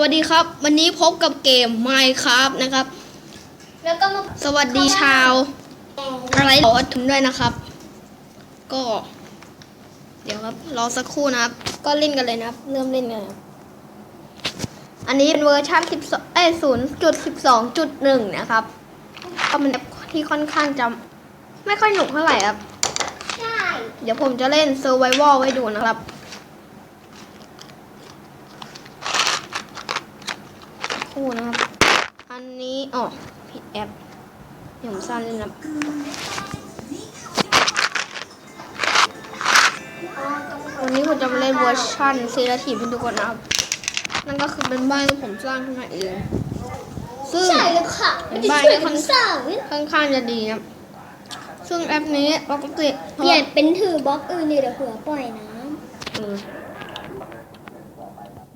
วัสดีครับ วันนี้พบกับเกม Minecraft นะครับ แล้วก็มาสวัสดีชาว อะไรขอถึงด้วยนะครับ ก็ เดี๋ยวครับรอสักครู่นะครับ ก็เล่นกันเลยนะครับ เริ่มเล่นกันนะครับอันนี้เป็นเวอร์ชัน12เอ้ย0.12.1 นะครับ ก็เป็นแอปที่ค่อนข้างจะไม่ค่อยหนุกเท่าไหร่ครับ ใช่ เดี๋ยวผมจะเล่น Survival ไว้ดูนะครับ คู่นะครับ อันนี้อ๋อผิดแอปเดี๋ยวผมสร้างเล่นนะครับวันนี้ผมจะมาเล่นเวอร์ชันซีรีทีฟให้ดูก่อนนะครับ นั่นก็คือเป็นบ้านที่ผมสร้างขึ้นมาเอง ซึ่งใช่เลยค่ะเป็นจะบ้านช่วยที่ค่คุอนณสาวค่อนข้างจะดีนะครับซึ่งแอปนี้ปกติเปลี่ยนเป็นถือบล็อกอื่นดีเดี๋ยวเผื่อปล่อยน้เออ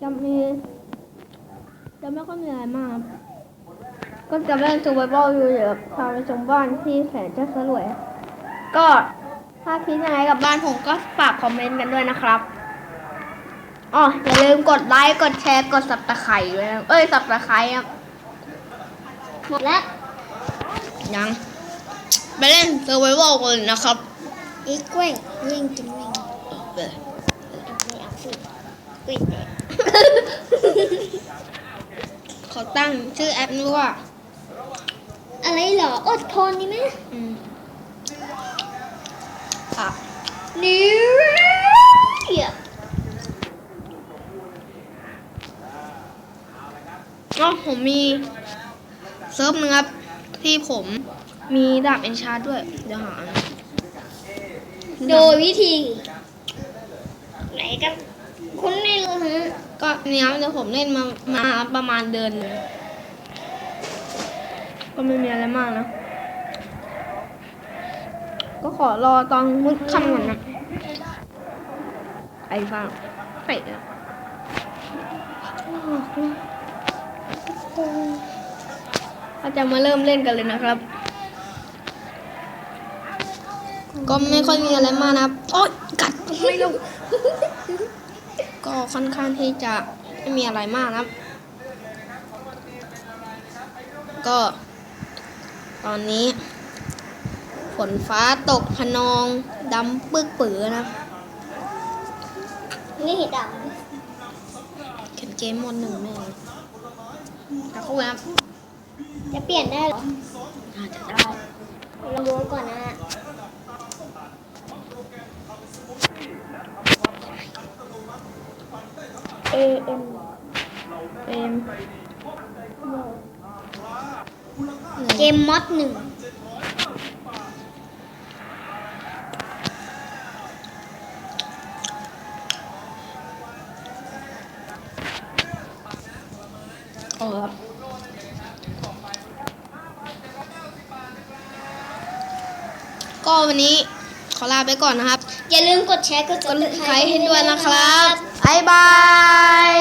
จะมี จะไม่ค่อยมีอะไรมากครับก็จะเล่น survival อยู่เดี๋ยวพาไปชมบ้านที่แสนจะสวย ก็ถ้าคิดยังไงกับบ้านผมก็ฝากคอมเมนต์กันด้วยนะครับอ๋ออย่าลืมกดไลค์กดแชร์กดสับตะไคร้ด้วยนะเอ้ยสับตะไคร้ครับำหมดแล้วยังไปเล่น survival กันเลยนะครับอีกกล้วยยิงกินวิ่งเออไม่เอาสิกล้วยแตก ขอตั้งชื่อแอปนี้ว่า อะไรเหรอ อดทนนี่ไหมอืมอะนี่เดี๋ยวอ๋อผมมีเซิร์ฟหนึงครับ ที่ผมมีดาบเอนชาร์ด้วย เดี๋ยวหาโดยวิธี ไหนกัน คุณไม่รู้ฮะก็เนี้ยเดี๋ยวผมเล่นมามาประมาณเดือนก็ไม่มีอะไรมากนะ ก็ขอรอตอนมุดคำก่อนนะไอ้ฟังเตะอะเราจะมาเริ่มเล่นกันเลยนะครับ ก็ไม่ค่อยมีอะไรมากนะโอ๊ยกัดไม่ลง ก็ค่อนข้างที่จะไม่มีอะไรมากนะครับก็ ตอนนี้ ฝนฟ้าตกพนองดำปึกปือนะครับนี่ดเขียนเกมหมดหนึ่งแม่เลยแต่คู่นะครับำจะเปลี่ยนได้เหรออาจจะได้เราดูก่อนนะ A M เป็นเกมมอดหนึ่งเออครับก็วันนี้ขอลาไปก่อนนะครับ อย่าลืมกดแชร์กดกดไลค์ให้ด้วยนะครับบ๊ายบาย